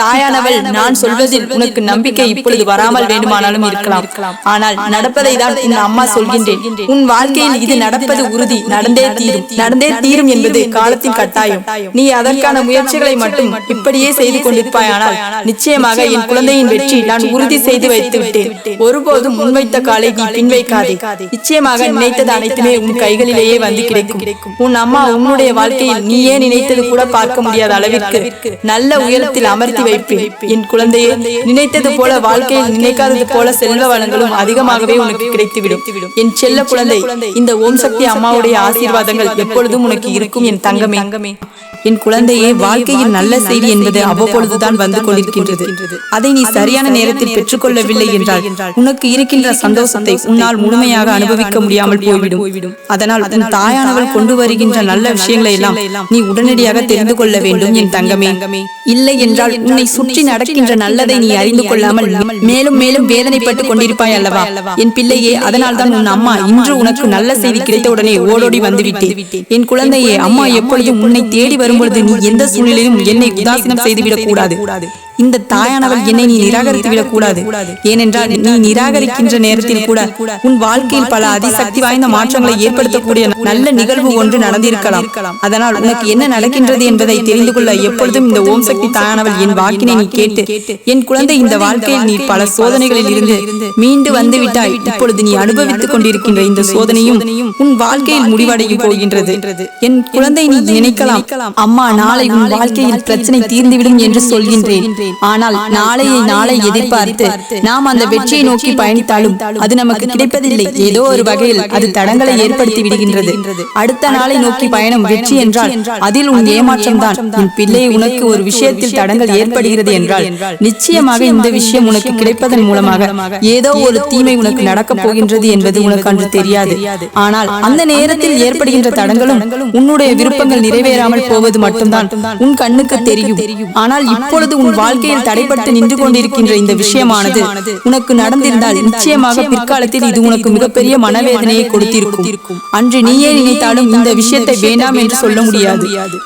தாயானவள் நான் சொல்வதில் உனக்கு நம்பிக்கை இப்பொழுது வராமல் வேண்டுமானாலும் இருக்கலாம். ஆனால் நடப்பதை தான் உன் அம்மா சொல்கின்றேன். உன் வாழ்க்கையில் இது நடப்பது உறுதி நடந்தே தீரும். நடந்தே தீரும். என்பது காலத்தின் கட்டாயம். நீ அதற்கான முயற்சிகளை மட்டும் இப்படியே செய்து கொண்டிருப்பாயானால் நிச்சயமாக என் குழந்தையின் வெற்றி நான் உறுதி செய்து வைத்து விட்டேன். ஒருபோதும் முன்வைத்த காலை நீ பின் வைக்காதே நிச்சயமாக நினைத்தது அனைத்துமே உன் கைகளிலேயே வந்து கிடைக்கும். உன் அம்மா உன்னுடைய வாழ்க்கையில் நீயே நினைத்தது கூட பார்க்க முடியாத அளவிற்கு. நல்ல உயரத்தில் அமர்த்தி வைப்பேன். என் குழந்தையே நினைத்தது போல வாழ்க்கையில் நினைக்காதது போல செல்வ வளங்களும் அதிகமாகவே உனக்கு கிடைத்துவிடும். என் செல்ல குழந்தை இந்த ஓம் சக்தி அம்மாவுடைய ஆசீர்வாதங்கள் எப்பொழுதும் உனக்கு இருக்கும். என் தங்கமே. என் குழந்தையே வாழ்க்கையில் நல்ல செய்தி என்பது அவ்வப்பொழுதுதான் வந்து கொண்டிருக்கின்றது. அதை நீ சரியான நேரத்தில் பெற்றுக்கொள்ளவில்லை என்றால் உனக்கு இருக்கின்ற சந்தோஷத்தை உன்னால் முழுமையாக அனுபவிக்க முடியாமல் போய்விடும். அதனால் உன் தாயானவள் கொண்டு வருகின்ற நல்ல விஷயங்களை எல்லாம் நீ உடனடியாக தெரிந்து கொள்ள வேண்டும் என் தங்கமே. இல்லை என்றால் உன்னை சுற்றி நடக்கின்ற நல்லதை நீ அறிந்து கொள்ளாமல் மேலும் மேலும் வேதனைப்பட்டு கொண்டிருப்பாய் அல்லவா? என் பிள்ளையே அதனால் தான் உன் அம்மா இன்று உனக்கு நல்ல செய்தி கிடைத்தவுடனே ஓடோடி வந்துவிட்டேன். என் குழந்தையே அம்மா எப்பொழுதும் உன்னை தேடி வரும்பொழுது நீ எந்த சூழ்நிலையிலும் என்னை உதாசீனம் செய்துவிடக் கூடாது இந்த தாயானவள் என்னை நீ நிராகரித்து விடக் கூடாது ஏனென்றால் நீ நிராகரிக்கின்ற நேரத்தில் கூட உன் வாழ்க்கையில் பல அதிசக்தி வாய்ந்த மாற்றங்களை ஏற்படுத்தக்கூடிய நல்ல நிகழ்வு ஒன்று நடந்திருக்கலாம். அதனால் உனக்கு என்ன நடக்கின்றது என்பதை தெரிந்து கொள்ள எப்பொழுதும் இந்த ஓம் சக்தி தாயானவள் என் வாக்கினை நீ கேட்டு என் குழந்தை இந்த வாழ்க்கையில் நீ பல சோதனைகளில் இருந்து மீண்டு வந்து விட்டாய் இப்பொழுது நீ அனுபவித்துக் கொண்டிருக்கின்ற இந்த சோதனையும் உன் வாழ்க்கையில் முடிவடையும் போகின்றது. என் குழந்தை நீ நினைக்கலாம் அம்மா நாளை உன் வாழ்க்கையில் பிரச்சனை தீர்ந்துவிடும் என்று சொல்கின்றேன். ஆனால் நாளையை நாளை எதிர்பார்த்து நாம் அந்த வெற்றியை நோக்கி பயணித்தாலும் அது நமக்கு கிடைப்பதில்லை. ஏதோ ஒரு வகையில் அது தடங்களை ஏற்படுத்தி விடுகின்றது. அடுத்த நாளை நோக்கி பயணம் வெற்றி என்றால் அதில் உன் ஏமாற்றம் தான் உன் பிள்ளை உனக்கு ஒரு விஷயத்தில் தடங்கள் ஏற்படுகிறது என்றால் நிச்சயமாக இந்த விஷயம் உனக்கு கிடைப்பதன் மூலமாக ஏதோ ஒரு தீமை உனக்கு நடக்கப் போகின்றது என்பது உனக்கு அன்று தெரியாது. ஆனால் அந்த நேரத்தில் ஏற்படுகின்ற தடங்களும் உன்னுடைய விருப்பங்கள் நிறைவேறாமல் போவது மட்டும்தான். உன் கண்ணுக்கு தெரியும் ஆனால் இப்பொழுது உன் வாழ்க்கை வாழ்க்கையில் தடைப்பட்டு நின்று கொண்டிருக்கின்ற இந்த விஷயமானது உனக்கு நடந்திருந்தால் நிச்சயமாக பிற்காலத்தில் இது உனக்கு மிகப்பெரிய மனவேதனையை கொடுத்திருக்கும். அன்று நீயே நினைத்தாலும் இந்த விஷயத்தை வேண்டாம் என்று சொல்ல முடியாது.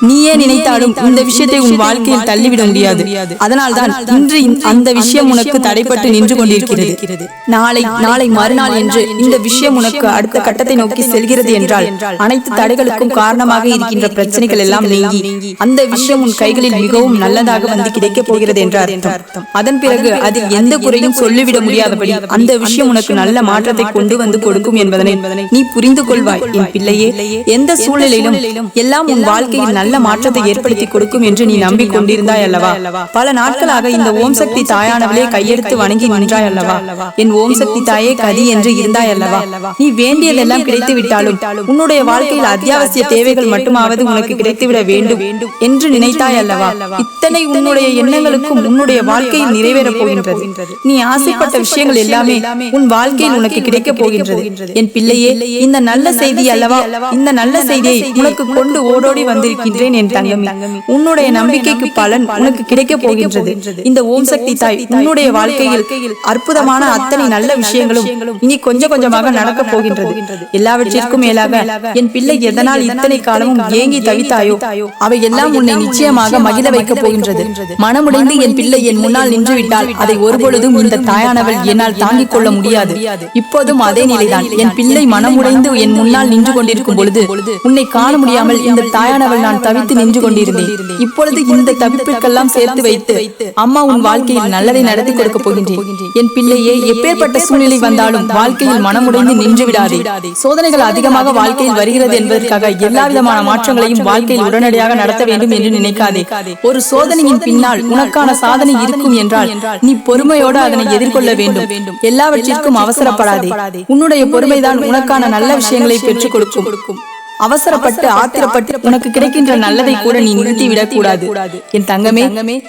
நீயே நினைத்தாலும் இந்த விஷயத்தை உன் வாழ்க்கையில் தள்ளிவிட முடியாது. அதனால்தான் இன்று அந்த விஷயம் உனக்கு தடைப்பட்டு நின்று கொண்டிருக்கிறது. நாளை நாளை மறுநாள் என்று இந்த விஷயம் உனக்கு அடுத்த கட்டத்தை நோக்கி செல்கிறது என்றால் அனைத்து தடைகளுக்கும் காரணமாக இருக்கின்ற பிரச்சனைகள் எல்லாம் நீங்கி அந்த விஷயம் உன் கைகளில் மிகவும் நல்லதாக வந்து கிடைக்கப் போகிறது என்ற அர்த்தம். அதன் பிறகு அதில் எந்த குறையும் சொல்லிவிட முடியாதபடி அந்த விஷயம் உனக்கு நல்ல மாற்றத்தை கொண்டு வந்து கொடுக்கும் என்பதனை நீ புரிந்து கொள்வாய். என் பிள்ளையே எந்த சூழ்நிலையிலும் எல்லாம் உன் வாழ்க்கையில் நல்ல மாற்றத்தை ஏற்படுத்தி கொடுக்கும் என்று நீ நம்பிக்கொண்டிருந்தாய் அல்லவா? பல நாட்களாக இந்த ஓம் சக்தி தாயானவளே கையெடுத்து வணங்கி நின்றாய் அல்லவா? என் ஓம் சக்தி தாயே கதி என்று இருந்தாய் அல்லவா? நீ வேண்டியதெல்லாம் கிடைத்து விட்டாலும் உன்னுடைய வாழ்க்கையில் அத்தியாவசிய தேவைகள் மட்டுமாவது உனக்கு கிடைத்துவிட வேண்டும் என்று நினைத்தாய் அல்லவா இத்தனை உன்னுடைய எண்ணங்களுக்கும் உன்னுடைய வாழ்க்கையில் நிறைவேறப் போகின்றது. நீ ஆசைப்பட்ட விஷயங்கள் எல்லாமே உன் வாழ்க்கையில் உனக்கு கிடைக்கப் போகின்றது. என் பிள்ளையே இந்த நல்ல செய்தி அல்லவா இந்த நல்ல செய்தியை உனக்கு கொண்டு ஓடோடி வந்திருக்கின்றேன் என் தங்கமே. உன்னுடைய நம்பிக்கைக்கு பலன் உனக்கு கிடைக்கப் போகின்றது. இந்த ஓம் சக்தி தாய் உன்னுடைய வாழ்க்கையில் அற்புதமான அத்தனை நல்ல விஷயங்களும் இனி கொஞ்சம் கொஞ்சமாக நடக்கப் போகின்றது. எல்லாவற்றிற்கும் மேலாக என் பிள்ளை எதனால் இத்தனை காலமும் ஏங்கி தவித்தாயோ? அவை எல்லாம் உன்னை நிச்சயமாக மகிழ வைக்கப் போகின்றது மனமுடைந்து என் பிள்ளை என் முன்னால் நின்று விட்டால் அதை ஒருபொழுதும் இந்த தாயானவள் என்னால் தாங்கிக் கொள்ள முடியாது. இப்போதும் அதே நிலைதான். என் பிள்ளை மனமுடைந்து என் முன்னால் நின்று கொண்டிருக்கும் பொழுது உன்னை காண முடியாமல் இந்த தாயானவள் நான் தவித்து நின்று கொண்டிருந்தேன் இப்பொழுது இந்த தவிப்பிற்கெல்லாம் சேர்த்து வைத்து அம்மா உன் வாழ்க்கையில் நல்லதை நடத்தி கொடுக்க போகின்றேன். என் பிள்ளையே எப்பேற்பட்ட சூழ்நிலை வந்தாலும் வாழ்க்கையில் மனமுடைந்து நின்று விடாதே சோதனைகள் அதிகமாக வாழ்க்கையில் வருகிறது என்பதற்காக எல்லா விதமான மாற்றங்களையும் வாழ்க்கையில் உடனடியாக நடத்த வேண்டும் என்று நினைக்காதே ஒரு சோதனையின் பின்னால் உனக்கான சாதனை இருக்கும் என்றால் நீ பொறுமையோடு அதனை எதிர்கொள்ள வேண்டும். எல்லாவற்றிற்கும் அவசரப்படாதே. உன்னுடைய பொறுமைதான் உனக்கான நல்ல விஷயங்களை பெற்றுக் கொடுக்கும். அவசரப்பட்டு ஆத்திரப்பட்டு உனக்கு கிடைக்கின்ற நல்லதை கூட நீ நிறுத்தி விடக் கூடாது. என் தங்கமே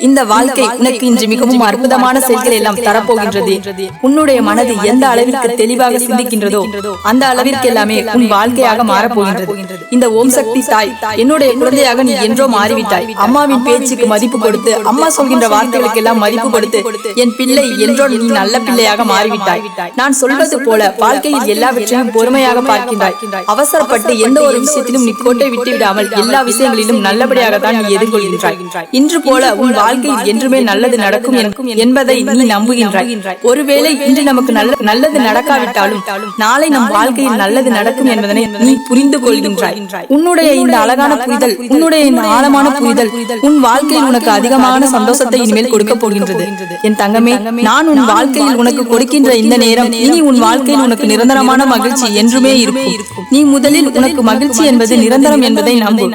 இந்த வாழ்க்கை உனக்கு இன்று மிகவும் அற்புதமான செயல்கள் எல்லாம் தரப்போகின்றது. உன்னுடைய மனது எந்த அளவிற்கு தெளிவாக சிந்திக்கின்றதோ அந்த அளவிற்கு எல்லாமே உன் வாழ்க்கையாக மாறப்போகின்றது இந்த ஓம் சக்தி தாய் என்னுடைய குழந்தையாக நீ என்றோ மாறிவிட்டாய். அம்மாவின் பேச்சுக்கு மதிப்பு கொடுத்து அம்மா சொல்கின்ற வார்த்தைகளுக்கு எல்லாம் மதிப்பு கொடுத்து என் பிள்ளை என்றோ நீ நல்ல பிள்ளையாக மாறிவிட்டாய். நான் சொல்வது போல வாழ்க்கையில் எல்லாவற்றையும் பொறுமையாக பார்க்கின்றாய் அவசரப்பட்டு எந்த ஒரு விஷயத்திலும் நீ கோட்டை விட்டு விடாமல் எல்லா விஷயங்களிலும் நல்லபடியாக தான் நீ எதிர்கொள்கின்றாய். இன்று போல உன் வாழ்க்கையில் என்றுமே நல்லது நடக்கும் என்- என்பதை நீ நம்புகின்றாய். ஒருவேளை இன்று நமக்கு நல்ல நல்லது நடக்காவிட்டாலும் நாளை நம் வாழ்க்கையில் நல்லது நடக்கும் என்பதனை நீ புரிந்து கொள்கின்றாய். உன்னுடைய இந்த அழகான புரிதல் உன்னுடைய இந்த ஆழமான புரிதல் உன் வாழ்க்கையில் உனக்கு அதிகமான சந்தோஷத்தை இனிமேல் கொடுக்க போகின்றது. என் தங்கமே நான் உன் வாழ்க்கையில் உனக்கு கொடுக்கின்ற இந்த நேரம் இனி உன் வாழ்க்கையில் உனக்கு நிரந்தரமான மகிழ்ச்சி என்றுமே இருக்கும் நீ முதலில் உனக்கு மகிழ்ச்சி என்பது நிரந்தரம் என்பதை நம்பு.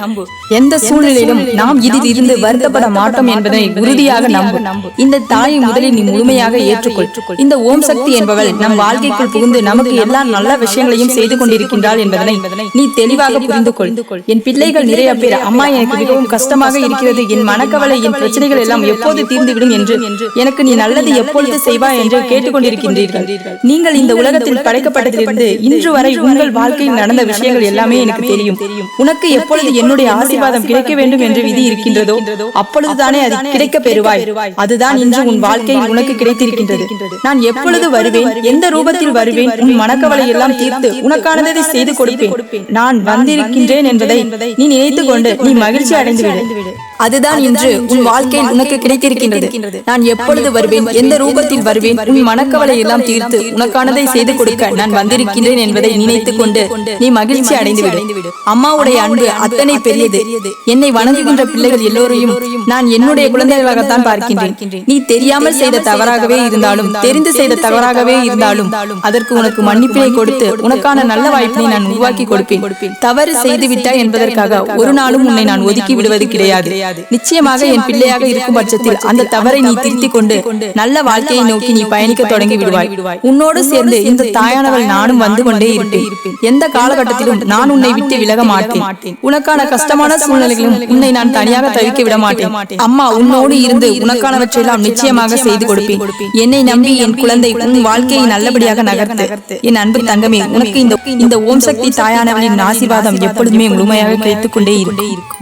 எந்த சூழ்நிலையிலும் நாம் இதில் இருந்து வருத்தப்பட மாட்டோம் என்பதை உறுதியாக நம்பு. இந்த தாயை முதலில் நீ முழுமையாக ஏற்றுக்கொள். இந்த ஓம் சக்தி என்பவள் நம் வாழ்க்கைக்குள் புகுந்து நமக்கு எல்லா நல்ல விஷயங்களையும் செய்து கொண்டிருக்கின்றாள் என்பதனை நீ தெளிவாக புரிந்து கொள் என் பிள்ளைகள் நிறைய பேர் அம்மா எனக்கு மிகவும் கஷ்டமாக இருக்கிறது. என் மனக்கவலை என் பிரச்சனைகள் எல்லாம் எப்போது தீர்ந்துவிடும் என்று எனக்கு நீ நல்லது எப்பொழுது செய்வாய் என்று கேட்டுக்கொண்டிருக்கின்றீர்கள். நீங்கள் இந்த உலகத்தில் படைக்கப்பட்டதிலிருந்து இன்று வரை உங்கள் வாழ்க்கையில் நடந்த விஷயங்கள் எல்லாமே எனக்கு தெரியும். உனக்கு எப்பொழுது என்னுடைய ஆசீர்வாதம் கிடைக்க வேண்டும் என்று விதி இருக்கின்றதோ அப்பொழுதுதானே அது கிடைக்க பெறுவாய். அதுதான் இன்று உன் வாழ்க்கையில் உனக்கு கிடைத்திருக்கின்றது. நான் எப்பொழுது வருவேன்? எந்த ரூபத்தில் வருவேன்? உன் மனக்கவலை எல்லாம் தீர்த்து உனக்கானதை செய்து கொடுப்பேன். நான் வந்திருக்கின்றேன் என்பதை நீ நினைத்துக் கொண்டு நீ மகிழ்ச்சி அடைந்து விடு அதுதான் இன்று உன் வாழ்க்கையில் உனக்கு கிடைத்திருக்கின்றது. நான் எப்பொழுது வருவேன்? எந்த ரூபத்தில் வருவேன்? உன் மனக்கவலை எல்லாம் தீர்த்து உனக்கானதை செய்து கொடுக்க. நான் வந்திருக்கின்றேன் என்பதை நினைத்துக் கொண்டு நீ மகிழ்ச்சி அடைந்து விடு. அம்மாவுடைய அன்பு அத்தனை பெரியது. என்னை வணங்குகின்ற பிள்ளைகள் எல்லோரையும் நான் என்னுடைய குழந்தைகளாகத்தான் பார்க்கின்றேன். நீ தெரியாமல் செய்த தவறாகவே இருந்தாலும் தெரிந்து செய்த தவறாகவே இருந்தாலும் அதற்கு உனக்கு மன்னிப்பினை கொடுத்து உனக்கான நல்ல வாய்ப்பினை நான் உருவாக்கி கொடுப்பேன். தவறு செய்து விட்டாய் என்பதற்காக ஒரு நாளும் உன்னை நான் ஒதுக்கி விடுவது கிடையாது நிச்சயமாக என் பிள்ளையாக இருக்கும் பட்சத்தில் அந்த தவறை நீ திருத்திக் கொண்டு நல்ல வாழ்க்கையை நோக்கி நீ பயணிக்க தொடங்கி விடுவாய். உன்னோடு சேர்ந்து இந்த தாயானவள் நானும் வந்து கொண்டே இருப்பேன். எந்த காலகட்டத்திலும் நான் உன்னை விட்டு விலக மாட்டேன். உனக்கான கஷ்டமான சூழ்நிலைகளும் உன்னை நான் தனியாக தவிக்க விட மாட்டேன். அம்மா உன்னோடு இருந்து உனக்கானவற்றையெல்லாம் நிச்சயமாக செய்து கொடுப்பேன். என்னை நம்பி என் குழந்தை உன் வாழ்க்கையை நல்லபடியாக நகர்த்து. என் அன்பு தங்கமே உனக்கு இந்த இந்த ஓம் சக்தி தாயானவளின் ஆசீர்வாதம் எப்பொழுதுமே முழுமையாக கிடைத்துக் கொண்டே இருக்கும்